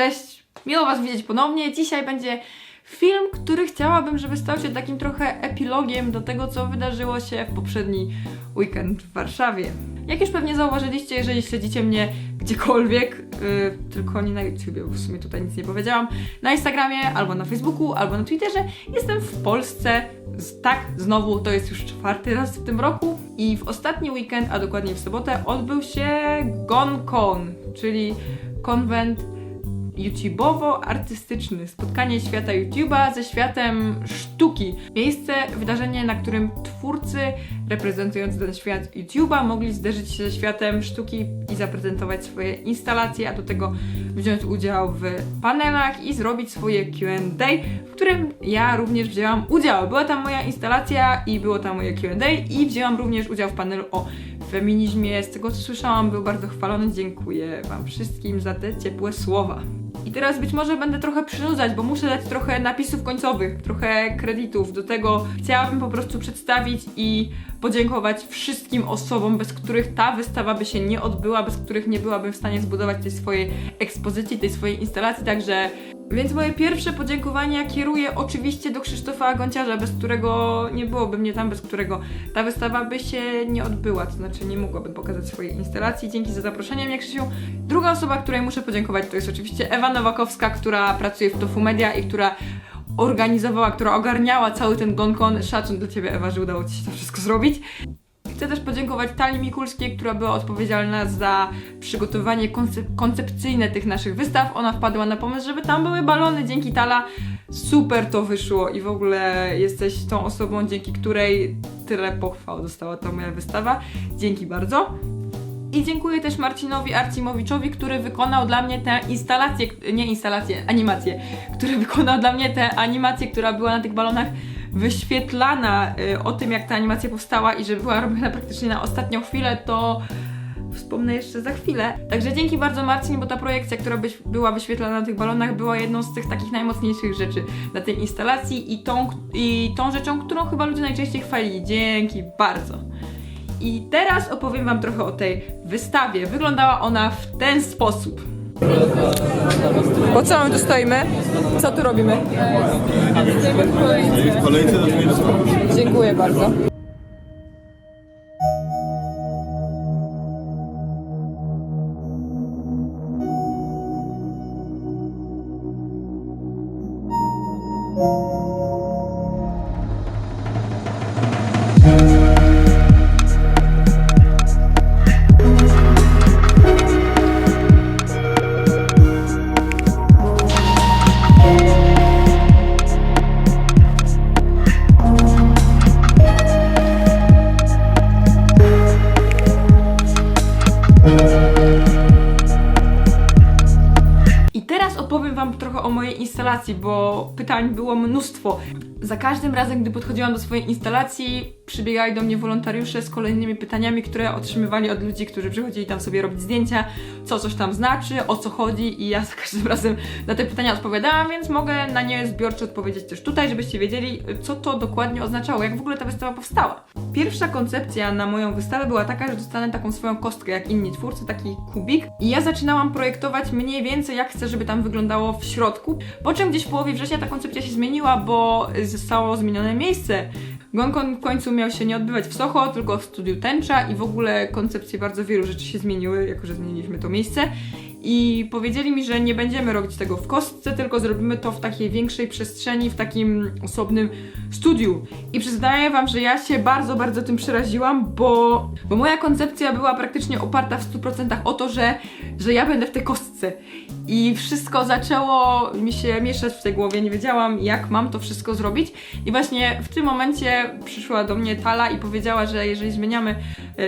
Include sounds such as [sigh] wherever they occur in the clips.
Cześć, miło Was widzieć ponownie. Dzisiaj będzie film, który chciałabym, żeby stał się takim trochę epilogiem do tego, co wydarzyło się w poprzedni weekend w Warszawie. Jak już pewnie zauważyliście, jeżeli śledzicie mnie gdziekolwiek, yy, tylko nie na YouTubie, bo w sumie tutaj nic nie powiedziałam, na Instagramie, albo na Facebooku, albo na Twitterze, jestem w Polsce. Tak, znowu to jest już czwarty raz w tym roku i w ostatni weekend, a dokładnie w sobotę, odbył się GonCon, czyli konwent YouTubeowo-artystyczny. Spotkanie świata YouTube'a ze światem sztuki. Miejsce, wydarzenie, na którym twórcy reprezentujący ten świat YouTube'a mogli zderzyć się ze światem sztuki i zaprezentować swoje instalacje, a do tego wziąć udział w panelach i zrobić swoje Q&A, w którym ja również wzięłam udział. Była tam moja instalacja i było tam moje Q&A i wzięłam również udział w panelu o feminizmie. Z tego co słyszałam, był bardzo chwalony. Dziękuję Wam wszystkim za te ciepłe słowa. I teraz być może będę trochę przynudzać, bo muszę dać trochę napisów końcowych, trochę kredytów. Do tego chciałabym po prostu przedstawić i podziękować wszystkim osobom, bez których ta wystawa by się nie odbyła, bez których nie byłabym w stanie zbudować tej swojej ekspozycji, tej swojej instalacji. Także więc moje pierwsze podziękowania kieruję oczywiście do Krzysztofa Gonciarza, bez którego nie byłoby mnie tam, bez którego ta wystawa by się nie odbyła, to znaczy nie mogłabym pokazać swojej instalacji. Dzięki za zaproszenie mnie, Krzysiu. Druga osoba, której muszę podziękować, to jest oczywiście Ewa Nowakowska, która pracuje w Tofu Media i która organizowała, która ogarniała cały ten gonkon. Szacun dla Ciebie, Ewa, że udało Ci się to wszystko zrobić. Chcę też podziękować Tali Mikulskiej, która była odpowiedzialna za przygotowanie koncep koncepcyjne tych naszych wystaw. Ona wpadła na pomysł, żeby tam były balony. Dzięki Tala super to wyszło i w ogóle jesteś tą osobą, dzięki której tyle pochwał dostała ta moja wystawa. Dzięki bardzo. I dziękuję też Marcinowi Arcimowiczowi, który wykonał dla mnie tę instalację, nie instalację, animację, który wykonał dla mnie tę animację, która była na tych balonach wyświetlana y, o tym, jak ta animacja powstała i że była robiona praktycznie na ostatnią chwilę, to wspomnę jeszcze za chwilę. Także dzięki bardzo Marcin, bo ta projekcja, która byś, była wyświetlana na tych balonach, była jedną z tych takich najmocniejszych rzeczy na tej instalacji i tą, i tą rzeczą, którą chyba ludzie najczęściej chwalili. Dzięki bardzo. I teraz opowiem Wam trochę o tej wystawie. Wyglądała ona w ten sposób. Po co my tu stoimy? Co tu robimy? W kolejce do Dziękuję bardzo. Mojej instalacji, bo pytań było mnóstwo. Za każdym razem, gdy podchodziłam do swojej instalacji, przybiegali do mnie wolontariusze z kolejnymi pytaniami, które otrzymywali od ludzi, którzy przychodzili tam sobie robić zdjęcia, co coś tam znaczy, o co chodzi i ja za każdym [laughs] razem na te pytania odpowiadałam, więc mogę na nie zbiorczo odpowiedzieć też tutaj, żebyście wiedzieli, co to dokładnie oznaczało, jak w ogóle ta wystawa powstała. Pierwsza koncepcja na moją wystawę była taka, że dostanę taką swoją kostkę, jak inni twórcy, taki kubik i ja zaczynałam projektować mniej więcej, jak chcę, żeby tam wyglądało w środku, po czym gdzieś w połowie września ta koncepcja się zmieniła, bo zostało zmienione miejsce. Gonkon w końcu miał się nie odbywać w Soho, tylko w studiu Tęcza i w ogóle koncepcje bardzo wielu rzeczy się zmieniły, jako że zmieniliśmy to miejsce. I powiedzieli mi, że nie będziemy robić tego w kostce, tylko zrobimy to w takiej większej przestrzeni, w takim osobnym studiu. I przyznaję Wam, że ja się bardzo, bardzo tym przeraziłam, bo, bo moja koncepcja była praktycznie oparta w 100% o to, że, że ja będę w tej kostce. I wszystko zaczęło mi się mieszać w tej głowie, nie wiedziałam jak mam to wszystko zrobić. I właśnie w tym momencie przyszła do mnie Tala i powiedziała, że jeżeli zmieniamy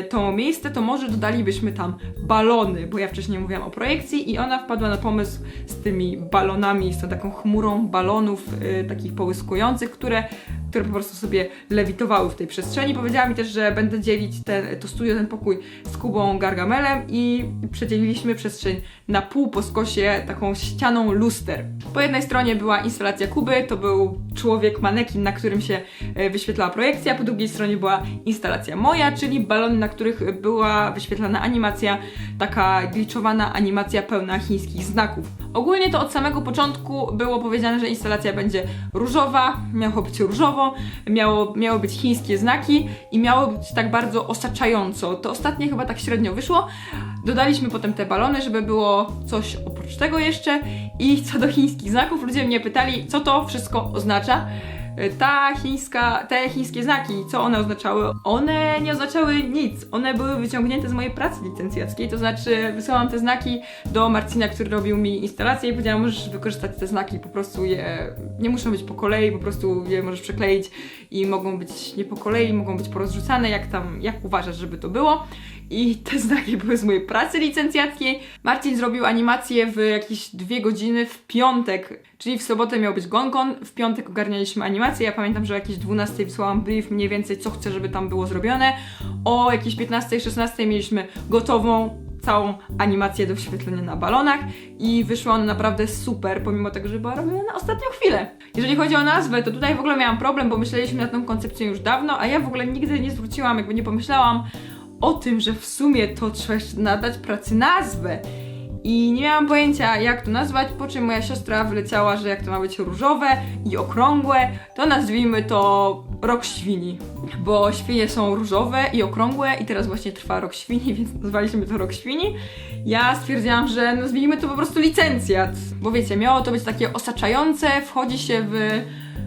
to miejsce, to może dodalibyśmy tam balony, bo ja wcześniej mówiłam o projekcji i ona wpadła na pomysł z tymi balonami, z tą taką chmurą balonów e, takich połyskujących, które, które po prostu sobie lewitowały w tej przestrzeni. Powiedziała mi też, że będę dzielić ten, to studio, ten pokój z Kubą Gargamelem i przedzieliliśmy przestrzeń na pół po skosie taką ścianą luster. Po jednej stronie była instalacja Kuby, to był człowiek, manekin, na którym się e, wyświetlała projekcja, po drugiej stronie była instalacja moja, czyli balony, na których była wyświetlana animacja, taka gliczowana animacja pełna chińskich znaków. Ogólnie to od samego początku było powiedziane, że instalacja będzie różowa, miało być różowo, miało, miało być chińskie znaki i miało być tak bardzo osaczająco. To ostatnie chyba tak średnio wyszło. Dodaliśmy potem te balony, żeby było coś oprócz tego jeszcze. I co do chińskich znaków, ludzie mnie pytali, co to wszystko oznacza. Ta chińska, te chińskie znaki, co one oznaczały? One nie oznaczały nic. One były wyciągnięte z mojej pracy licencjackiej, to znaczy wysłałam te znaki do Marcina, który robił mi instalację i powiedziałam, możesz wykorzystać te znaki, po prostu je, nie muszą być po kolei, po prostu je możesz przekleić i mogą być nie po kolei, mogą być porozrzucane, jak tam, jak uważasz, żeby to było. I te znaki były z mojej pracy licencjackiej. Marcin zrobił animację w jakieś dwie godziny w piątek, czyli w sobotę miał być gonkon, w piątek ogarnialiśmy animację. Ja pamiętam, że o jakieś 12 wysłałam brief mniej więcej, co chcę, żeby tam było zrobione. O jakieś 15-16 mieliśmy gotową całą animację do wyświetlenia na balonach i wyszła ona naprawdę super, pomimo tego, że była robiona na ostatnią chwilę. Jeżeli chodzi o nazwę, to tutaj w ogóle miałam problem, bo myśleliśmy nad tą koncepcją już dawno, a ja w ogóle nigdy nie zwróciłam, jakby nie pomyślałam o tym, że w sumie to trzeba nadać pracy nazwę. I nie miałam pojęcia, jak to nazwać, po czym moja siostra wyleciała, że jak to ma być różowe i okrągłe, to nazwijmy to rok świni. Bo świnie są różowe i okrągłe i teraz właśnie trwa rok świni, [laughs] więc nazwaliśmy to rok świni. Ja stwierdziłam, że nazwijmy to po prostu licencjat, bo wiecie, miało to być takie osaczające, wchodzi się w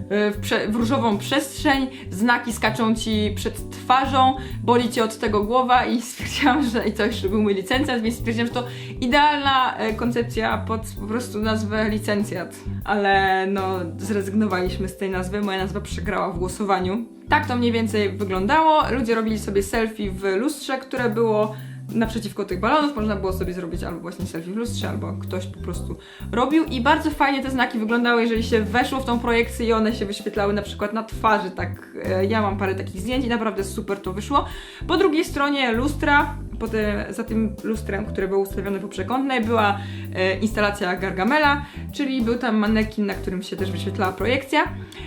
w, prze, w różową przestrzeń, znaki skaczą ci przed twarzą, boli cię od tego głowa i [laughs] stwierdziłam, że i to jeszcze był mój licencjat, więc stwierdziłam, że to idealna e, koncepcja pod po prostu nazwę licencjat. Ale no, zrezygnowaliśmy z tej nazwy, moja nazwa przegrała w głosowaniu. Tak to mniej więcej wyglądało. Ludzie robili sobie selfie w lustrze, które było naprzeciwko tych balonów można było sobie zrobić albo właśnie selfie w lustrze, albo ktoś po prostu robił i bardzo fajnie te znaki wyglądały, jeżeli się weszło w tą projekcję i one się wyświetlały na przykład na twarzy, tak e, ja mam parę takich zdjęć i naprawdę super to wyszło. Po drugiej stronie lustra, potem za tym lustrem, które było ustawione po przekątnej, była e, instalacja Gargamela, czyli był tam manekin, na którym się też wyświetlała projekcja.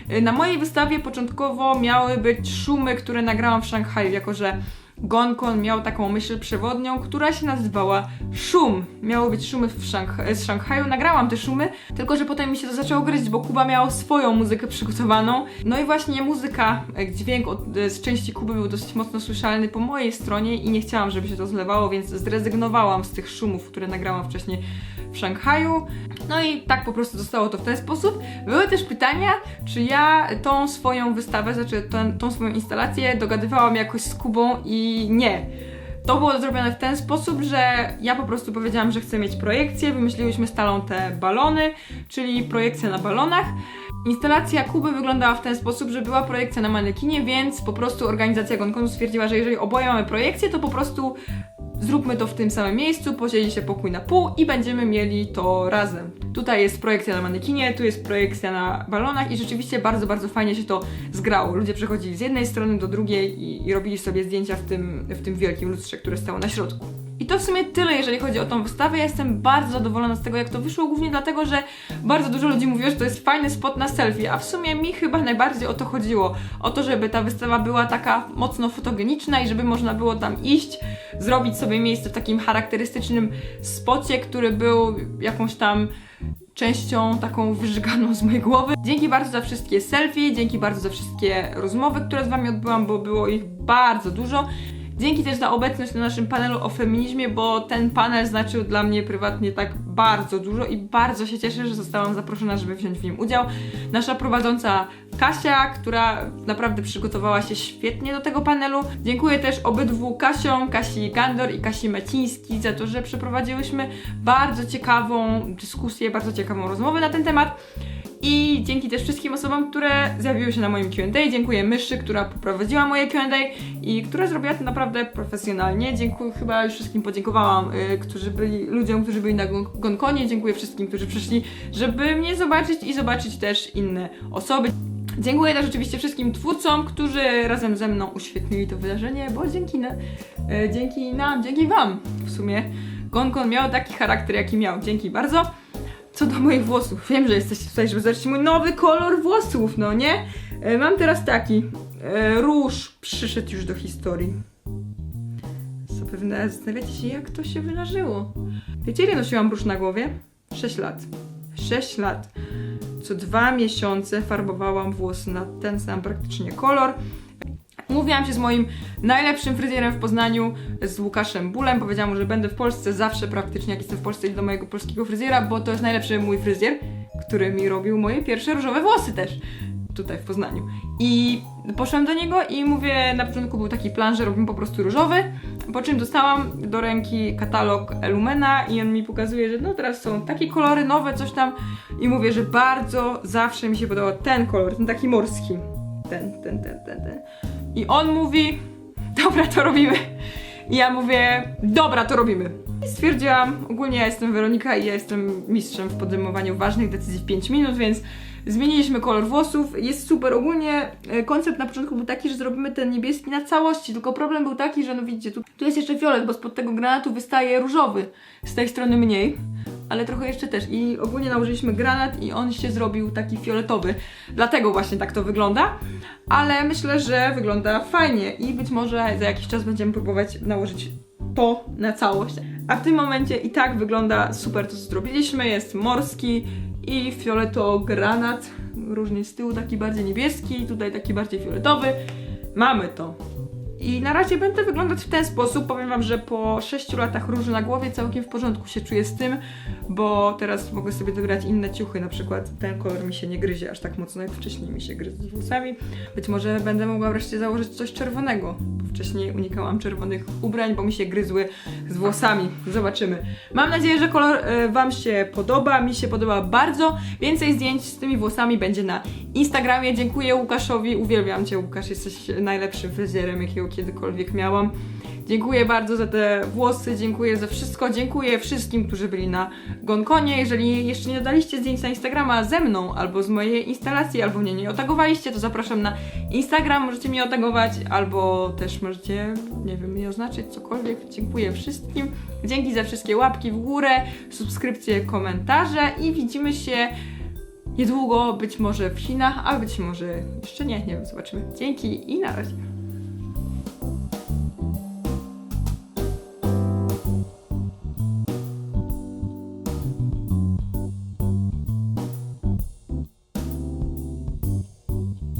E, na mojej wystawie początkowo miały być szumy, które nagrałam w Szanghaju, jako że Gonkon miał taką myśl przewodnią, która się nazywała szum. Miały być szumy w Szanghaju, z Szanghaju. Nagrałam te szumy, tylko że potem mi się to zaczęło gryźć, bo Kuba miał swoją muzykę przygotowaną. No i właśnie muzyka, e, dźwięk od, e, z części Kuby był dosyć mocno słyszalny po mojej stronie i nie chciałam, żeby się to zlewało, więc zrezygnowałam z tych szumów, które nagrałam wcześniej w Szanghaju. No i tak po prostu zostało to w ten sposób. Były też pytania, czy ja tą swoją wystawę, znaczy tą, tą swoją instalację dogadywałam jakoś z Kubą i nie. To było zrobione w ten sposób, że ja po prostu powiedziałam, że chcę mieć projekcję, wymyśliłyśmy z Talą te balony, czyli projekcja na balonach. Instalacja Kuby wyglądała w ten sposób, że była projekcja na manekinie, więc po prostu organizacja Gonkonu stwierdziła, że jeżeli oboje mamy projekcję, to po prostu zróbmy to w tym samym miejscu, podzieli się pokój na pół i będziemy mieli to razem. Tutaj jest projekcja na manekinie, tu jest projekcja na balonach i rzeczywiście bardzo, bardzo fajnie się to zgrało. Ludzie przechodzili z jednej strony do drugiej i, i robili sobie zdjęcia w tym, w tym wielkim lustrze, które stało na środku. I to w sumie tyle, jeżeli chodzi o tą wystawę. Ja jestem bardzo zadowolona z tego, jak to wyszło, głównie dlatego, że bardzo dużo ludzi mówiło, że to jest fajny spot na selfie, a w sumie mi chyba najbardziej o to chodziło. O to, żeby ta wystawa była taka mocno fotogeniczna i żeby można było tam iść, zrobić sobie miejsce w takim charakterystycznym spocie, który był jakąś tam częścią taką wyżyganą z mojej głowy. Dzięki bardzo za wszystkie selfie, dzięki bardzo za wszystkie rozmowy, które z Wami odbyłam, bo było ich bardzo dużo. Dzięki też za obecność na naszym panelu o feminizmie, bo ten panel znaczył dla mnie prywatnie tak bardzo dużo i bardzo się cieszę, że zostałam zaproszona, żeby wziąć w nim udział. Nasza prowadząca Kasia, która naprawdę przygotowała się świetnie do tego panelu. Dziękuję też obydwu Kasiom, Kasi Gandor i Kasi Maciński za to, że przeprowadziłyśmy bardzo ciekawą dyskusję, bardzo ciekawą rozmowę na ten temat. I dzięki też wszystkim osobom, które zjawiły się na moim Q&A. Dziękuję Myszy, która poprowadziła moje Q&A i która zrobiła to naprawdę profesjonalnie. Dziękuję, chyba już wszystkim podziękowałam, y, którzy byli, ludziom, którzy byli na gon- Gonkonie. Dziękuję wszystkim, którzy przyszli, żeby mnie zobaczyć i zobaczyć też inne osoby. Dziękuję też oczywiście wszystkim twórcom, którzy razem ze mną uświetnili to wydarzenie, bo dzięki, na, e, dzięki nam, dzięki wam w sumie Gonkon miał taki charakter, jaki miał. Dzięki bardzo. Co do moich włosów. Wiem, że jesteście tutaj, żeby zobaczyć mój nowy kolor włosów, no nie? E, mam teraz taki. E, róż przyszedł już do historii. Zapewne zastanawiacie się, jak to się wydarzyło. Wiecie, ile nosiłam róż na głowie? 6 lat. 6 lat. Co dwa miesiące farbowałam włosy na ten sam praktycznie kolor. Mówiłam się z moim najlepszym fryzjerem w Poznaniu, z Łukaszem Bulem. Powiedziałam mu, że będę w Polsce zawsze praktycznie, jak jestem w Polsce, idę do mojego polskiego fryzjera, bo to jest najlepszy mój fryzjer, który mi robił moje pierwsze różowe włosy też tutaj w Poznaniu. I poszłam do niego i mówię, na początku był taki plan, że robimy po prostu różowy, po czym dostałam do ręki katalog Lumena i on mi pokazuje, że no teraz są takie kolory nowe, coś tam i mówię, że bardzo zawsze mi się podobał ten kolor, ten taki morski. Ten, ten, ten, ten, ten. I on mówi, dobra, to robimy. I ja mówię, dobra, to robimy. I stwierdziłam, ogólnie ja jestem Weronika i ja jestem mistrzem w podejmowaniu ważnych decyzji w 5 minut, więc zmieniliśmy kolor włosów. Jest super. Ogólnie e, koncept na początku był taki, że zrobimy ten niebieski na całości, tylko problem był taki, że no widzicie, tu, tu jest jeszcze fiolet, bo spod tego granatu wystaje różowy. Z tej strony mniej, ale trochę jeszcze też. I ogólnie nałożyliśmy granat i on się zrobił taki fioletowy. Dlatego właśnie tak to wygląda. Ale myślę, że wygląda fajnie i być może za jakiś czas będziemy próbować nałożyć to na całość. A w tym momencie i tak wygląda super to, co zrobiliśmy. Jest morski i fioletowo-granat. Różnie z tyłu taki bardziej niebieski, tutaj taki bardziej fioletowy. Mamy to. I na razie będę wyglądać w ten sposób. Powiem Wam, że po 6 latach róży na głowie całkiem w porządku się czuję z tym, bo teraz mogę sobie dograć inne ciuchy. Na przykład ten kolor mi się nie gryzie aż tak mocno, jak wcześniej mi się gryzł z włosami. Być może będę mogła wreszcie założyć coś czerwonego, bo wcześniej unikałam czerwonych ubrań, bo mi się gryzły z włosami. Zobaczymy. Mam nadzieję, że kolor e, Wam się podoba. Mi się podoba bardzo. Więcej zdjęć z tymi włosami będzie na Instagramie. Dziękuję Łukaszowi. Uwielbiam Cię, Łukasz. Jesteś najlepszym fryzjerem, jakiego kiedykolwiek miałam. Dziękuję bardzo za te włosy, dziękuję za wszystko, dziękuję wszystkim, którzy byli na Gonkonie. Jeżeli jeszcze nie dodaliście zdjęć na Instagrama ze mną, albo z mojej instalacji, albo mnie nie otagowaliście, to zapraszam na Instagram, możecie mnie otagować, albo też możecie, nie wiem, mnie oznaczyć, cokolwiek. Dziękuję wszystkim. Dzięki za wszystkie łapki w górę, subskrypcje, komentarze i widzimy się niedługo, być może w Chinach, a być może jeszcze nie, nie wiem, zobaczymy. Dzięki i na razie.